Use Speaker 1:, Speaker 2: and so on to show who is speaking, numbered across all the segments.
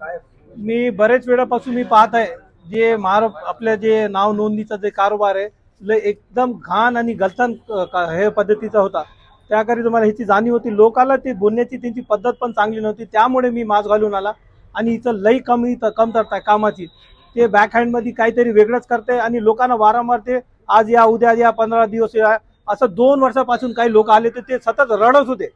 Speaker 1: काय?
Speaker 2: मी बरेच वेळापासून मी पाहत आहे. जे महार आपल्या जे नाव नोंदणीचा जे कारोबार आहे लय एकदम घाण आणि गलतान हे पद्धतीचा होता. त्याकरिता मला ह्याची जाणीव होती. लोकाला ते बोलण्याची त्यांची पद्धत पण चांगली नव्हती. त्यामुळे मी मास्क घालून आला. आणि इथं लई कमी कमतरता आहे कामाची. ते बॅकहँडमध्ये काहीतरी वेगळंच करते आणि लोकांना वारंवार ते आज या उद्या या पंधरा दिवस या असं दोन वर्षापासून काही लोक आले तर ते सतत रडत होते.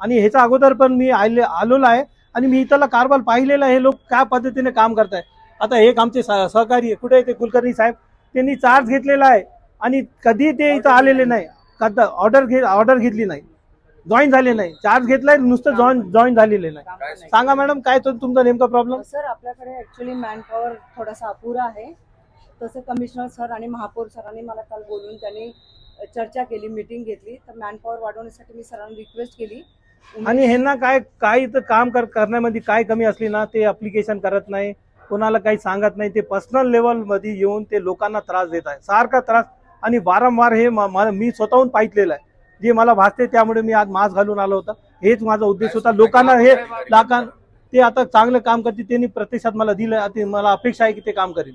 Speaker 2: आणि ह्याच्या अगोदर पण मी आले आलेलो आहे. आणि मी इथला कारभार पाहिलेला आहे हे लोक काय पद्धतीने काम करताय? आता एक आमचे सहकारी कुठे आहे ते कुलकर्णी साहेब? त्यांनी चार्ज घेतलेला आहे आणि कधी ते इथं आलेले नाही. कदा ऑर्डर घे ऑर्डर घेतली नाही. जॉईन झाले नाही. चार्ज घेतलाय नुसतं जॉईन जॉईन झालेले नाही. सांगा मॅडम काय तुमचा नेमका प्रॉब्लेम
Speaker 3: सर आपल्याकडे ऍक्च्युली मॅनपॉवर थोडासा अपुरा आहे. तसं कमिशनर सर आणि महापौर सरांनी मला काल बोलून त्यांनी चर्चा केली मीटिंग घेतली. तर मॅनपॉवर वाढवण्यासाठी मी सरांना रिक्वेस्ट केली.
Speaker 2: आणि ह्यांना काय काय इथं काम कर करण्यामध्ये काय कमी असली ना ते अप्लिकेशन करत नाही. कोणाला काही सांगत नाही. ते पर्सनल लेवलमध्ये येऊन ते लोकांना त्रास देत आहे. सारखा त्रास. आणि वारंवार हे मी स्वतःहून पाहिलेलं आहे. जे मला भासते त्यामुळे मी आज मास्क घालून आलो होता. हेच माझा उद्देश होता. लोकांना हे लाखां ते आता चांगलं काम करतील त्यांनी प्रतिसाद मला दिलं आता मला अपेक्षा आहे की ते काम करेल.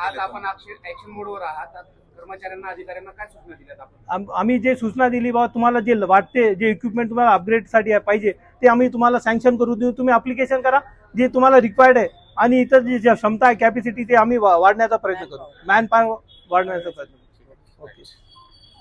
Speaker 1: आज आपण ऍक्शन मोडवर आहात कर्मचाऱ्यांना अधिकाऱ्यांना काय सूचना
Speaker 2: आम्ही जे सूचना दिली बाबा तुम्हाला जे वाटते जे इक्विपमेंट तुम्हाला अपग्रेडसाठी पाहिजे ते आम्ही तुम्हाला सँक्शन करू देऊ. तुम्ही अप्लिकेशन करा जे तुम्हाला रिक्वायर्ड आहे. आणि इतर जी जी क्षमता आहे कॅपॅसिटी ते आम्ही वाढण्याचा प्रयत्न करू. मॅन पॉवर वाढण्याचा प्रयत्न करू. ओके